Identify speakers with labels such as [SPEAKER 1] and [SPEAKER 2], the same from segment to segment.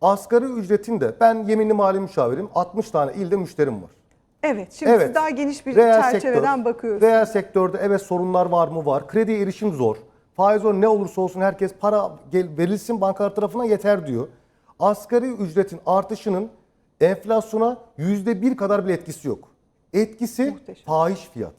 [SPEAKER 1] asgari ücretin de ben yeminli mali müşavirim 60 tane ilde müşterim var.
[SPEAKER 2] Evet, şimdi siz daha geniş bir
[SPEAKER 1] Reel
[SPEAKER 2] çerçeveden
[SPEAKER 1] sektör,
[SPEAKER 2] bakıyorsunuz.
[SPEAKER 1] Reel sektörde evet sorunlar var mı? Var. Krediye erişim zor. Faiz oranı ne olursa olsun herkes para gel, verilsin bankalar tarafından yeter diyor. Asgari ücretin artışının enflasyona yüzde bir kadar bile etkisi yok. Etkisi
[SPEAKER 2] Muhteşem.
[SPEAKER 1] fahiş fiyat.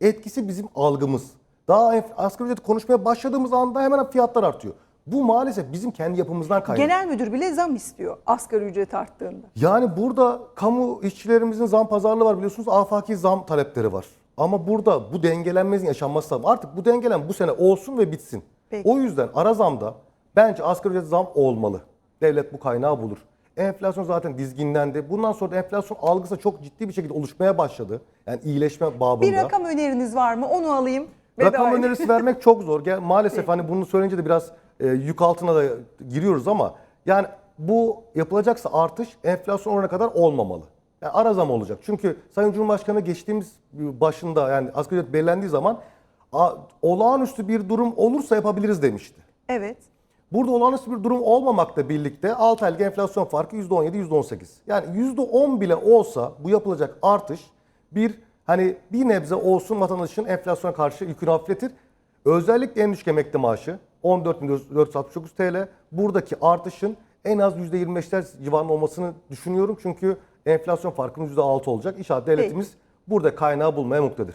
[SPEAKER 1] Etkisi bizim algımız. Daha asgari ücret konuşmaya başladığımız anda hemen fiyatlar artıyor. Bu maalesef bizim kendi yapımızdan kaynaklı.
[SPEAKER 2] Genel müdür bile zam istiyor asgari ücret arttığında.
[SPEAKER 1] Yani burada kamu işçilerimizin zam pazarlığı var biliyorsunuz. Afaki zam talepleri var. Ama burada bu dengelenmezin yaşanması lazım. Artık bu dengelen bu sene olsun ve bitsin.
[SPEAKER 2] Peki.
[SPEAKER 1] O yüzden ara zamda bence asgari ücret zam olmalı. Devlet bu kaynağı bulur. Enflasyon zaten dizginlendi. Bundan sonra da enflasyon algısı çok ciddi bir şekilde oluşmaya başladı. Yani iyileşme babında.
[SPEAKER 2] Bir rakam öneriniz var mı? Onu alayım.
[SPEAKER 1] Rakam önerisi vermek çok zor. Gel- Maalesef hani bunu söyleyince de biraz e, yük altına da giriyoruz ama yani bu yapılacaksa artış enflasyon oranına kadar olmamalı. Yani ara zam olacak. Çünkü Sayın Cumhurbaşkanı geçtiğimiz başında yani asgari ücret belirlendiği zaman "A- olağanüstü bir durum olursa yapabiliriz demişti.
[SPEAKER 2] Evet.
[SPEAKER 1] Burada olağanüstü bir durum olmamakla birlikte 6 aylık enflasyon farkı %17, %18. Yani %10 bile olsa bu yapılacak artış bir hani bir nebze olsun vatandaşın enflasyona karşı yükünü hafifletir. Özellikle en düşük emekli maaşı 14.469 TL. Buradaki artışın en az %25'ler civarında olmasını düşünüyorum. Çünkü enflasyon farkının %6 olacak. İnşallah devletimiz burada kaynağı bulmaya muktedir.